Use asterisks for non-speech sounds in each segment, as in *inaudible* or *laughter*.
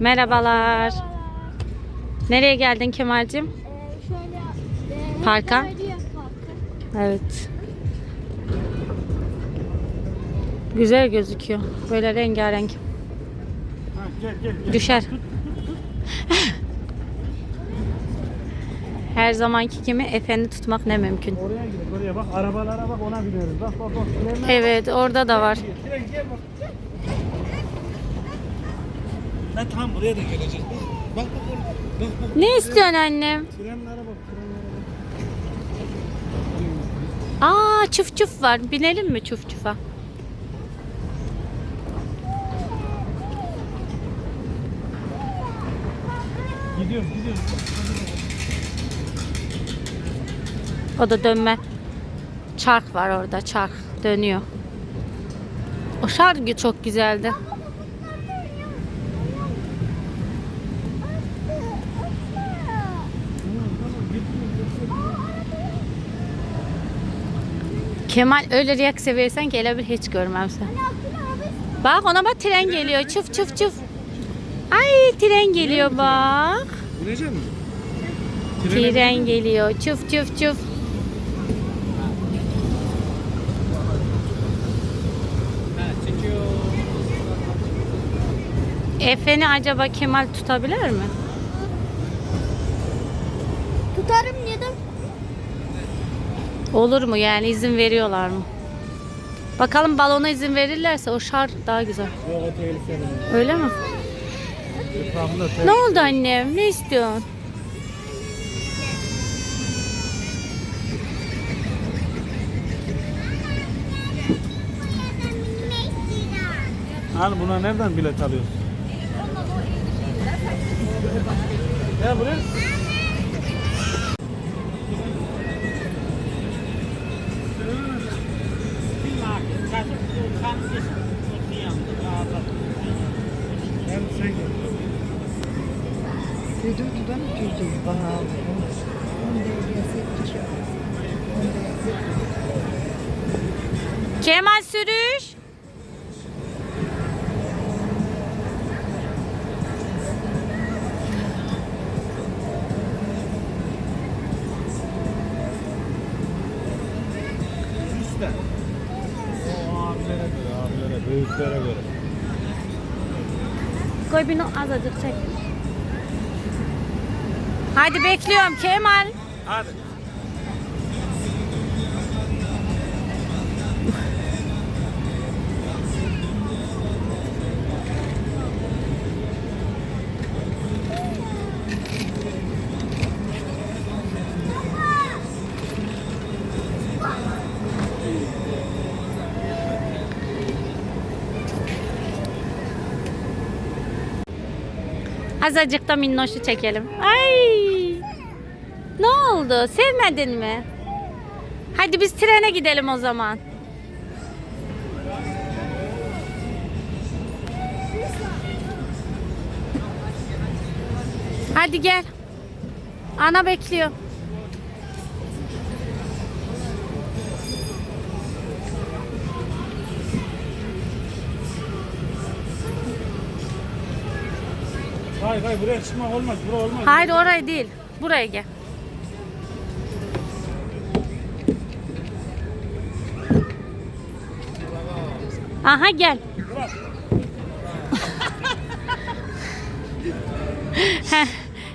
Merhabalar. Nereye geldin Kemal'cim? Ee, şöyle e, Parka? Evet. Güzel gözüküyor. Böyle rengarenk. Ha, gel gel gel. Düşer. *laughs* Her zamanki gibi efendi tutmak ne mümkün. Oraya gidelim oraya bak arabalara bak ona biniyoruz. Bak bak bak. Evet orada da var. Tren gel bak. Ben tam buraya da geleceğiz. Bak bak bak. Bak bak. Ne istiyorsun annem? Trenlere bak trenlere Aa çuf çuf var. Binelim mi çuf çufa? bak. Gidiyoruz gidiyoruz. O da dönme. Çark var orada çark. Dönüyor. O şarkı çok güzeldi. Kemal öyle riyak seviyorsan bir hiç görmem sen. Bak ona bak tren geliyor. Çuf çuf çuf. Ay tren geliyor bak. Binecek misin? Tren geliyor. Çuf çuf çuf. Efe'ni acaba Kemal tutabilir mi? Olur mu yani izin veriyorlar mı? Bakalım balona izin verirlerse o şart daha güzel. Yok o tehlikeli. Öyle mi? Ne oldu annem? Ne istiyorsun? Al buna nereden bilet alıyorsun? Gel buraya. Non devi essere Kemal sürüş. Büyüklere göre. Koy bunu azıcık çek. Hadi bekliyorum Kemal. Hadi. Azıcık da minnoşu çekelim. Ay! Ne oldu? Sevmedin mi? Hadi biz trene gidelim o zaman. Hadi gel. Ana bekliyor. Hayır hayır buraya çıkmak olmaz. Bura olmaz. Hayır oraya değil. Buraya gel. Aha gel.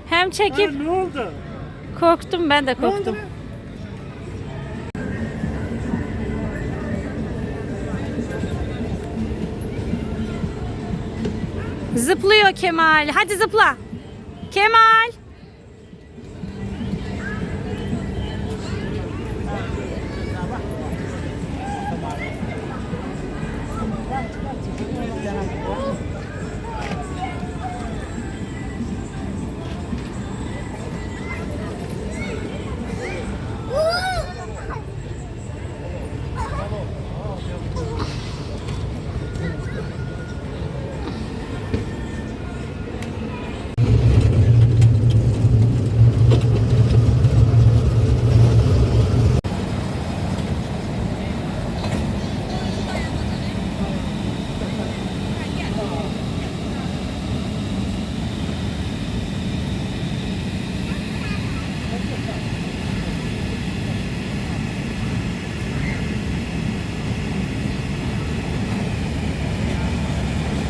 Hem çekip Ha, ne oldu? korktum ben de korktum. Zıplıyor Kemal. Hadi zıpla. Kemal.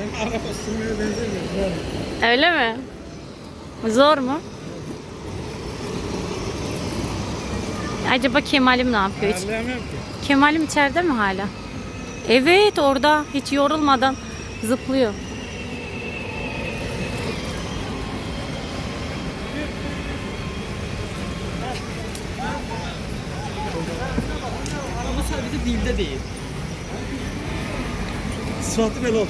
Hem araba sürmeye benzemiyor. Öyle mi? Zor mu? Acaba Kemal'im ne yapıyor hiç? Ayarlayamıyorum ki. Kemal'im içeride mi hala? Evet orada hiç yorulmadan zıplıyor. Ama sadece dilde değil. Sıfatı böyle oldu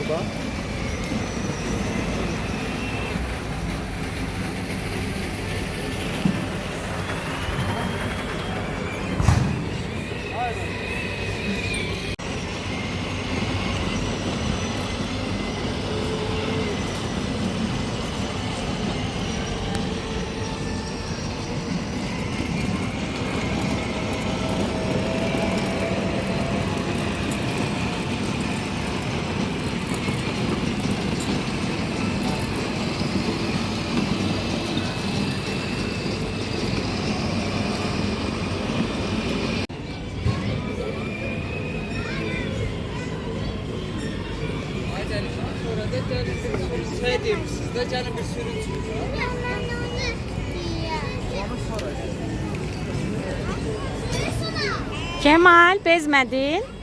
bak. Şey diyeyim sizde canım bir sürü Kemal bezmedin.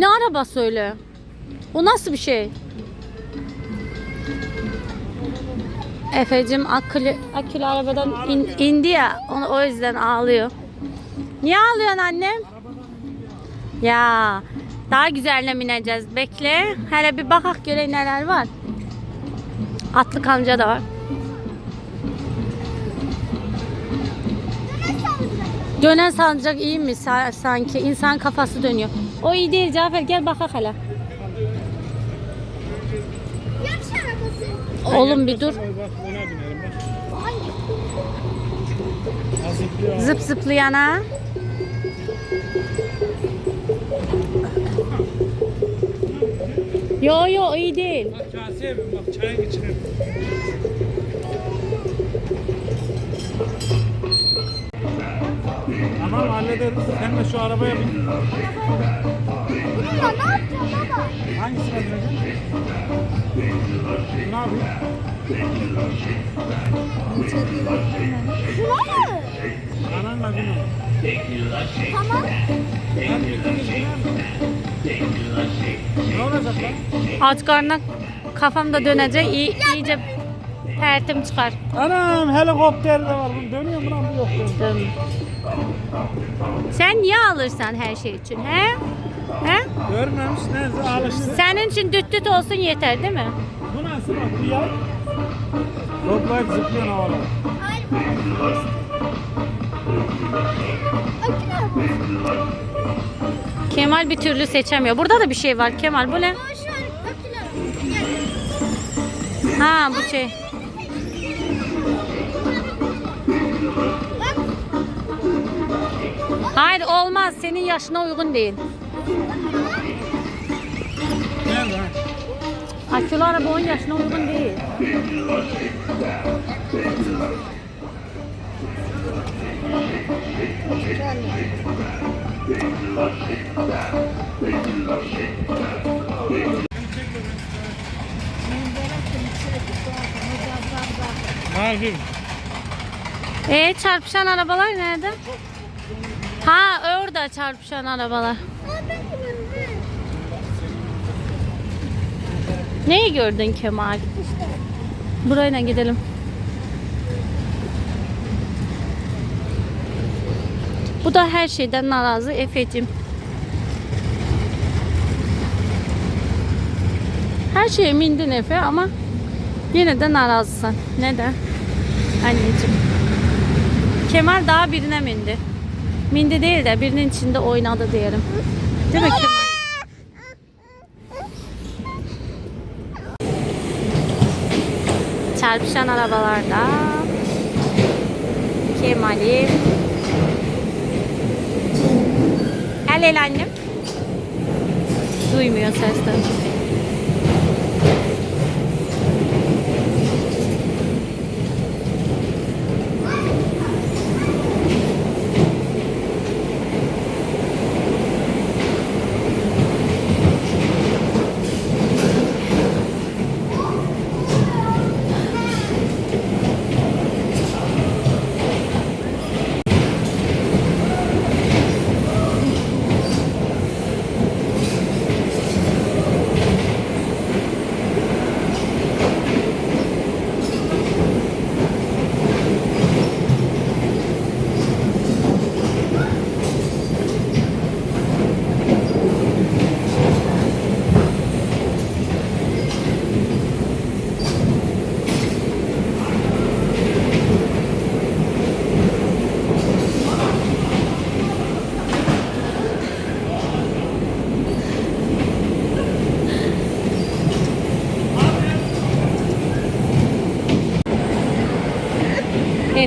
Ne araba öyle? O nasıl bir şey? Efe'cim akülü, akülü arabadan in- indi ya. Onu, o yüzden ağlıyor. Niye ağlıyorsun annem? Ya daha güzeline bineceğiz. Bekle. Hele bir bakak göre neler var. Atlık amca da var. Dönen sancak iyi mi sa- sanki? İnsan kafası dönüyor. O iyi değil Cafer gel bakak hele. Yarış arabası. Oğlum bir dur. Bak ona binelim bak. Az zıplıyor. Zıp zıplayana. Yo yo iyi değil. Bak kaseye bin bak çayın içine. Tamam hallederiz. Sen de şu arabaya bin. Bununla ne yapacağım baba? Hangisine bineceksin? Ne yapayım? Şuna mı? Ananla bin onu. Tamam. Hadi ikiniz biner mi? Ne olacak lan? Aç karnına kafamda dönecek iyi, iyice tertim çıkar. Anam helikopter de var. Dönüyor mu lan bu yok dönüyor. Sen niye alırsan her şey için he? He? Görmemiş neyse alıştı. Senin için düt düt olsun yeter değil mi? Bu nasıl bak bir yay. Toplayıp. Akülü arabası. Kemal bir türlü seçemiyor. Burada da bir şey var Kemal bu ne? Ha bu şey. Hayır olmaz. Senin yaşına uygun değil. Akülü araba onun yaşına uygun değil. Abi. E çarpışan arabalar nerede? Ha orada çarpışan arabalar. Neyi gördün Kemal? Burayla gidelim. Bu da her şeyden narazı Efe'cim. Her şeye mindin Efe ama yine de narazısın. Neden? Anneciğim. Kemal daha birine mindi. Mindi değil de birinin içinde oynadı diyelim. Değil mi Kemal? Çarpışan arabalarda Kemal'im El el annem Duymuyor sesleri.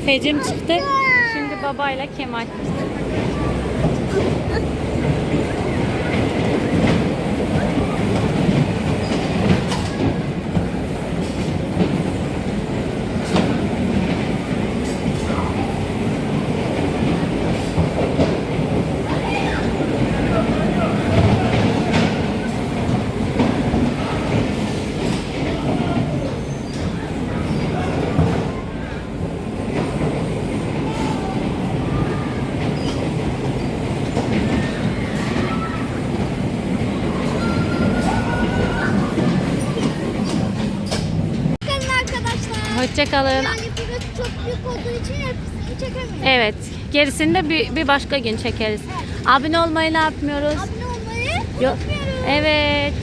Efe'cim çıktı. Şimdi babayla Kemal. Hoşçakalın. Yani burası çok büyük olduğu için hepsini çekemiyorum. Evet. Gerisini de bir, bir başka gün çekeriz. Abone olmayı ne yapmıyoruz? Abone olmayı Yok. unutmuyoruz. Evet.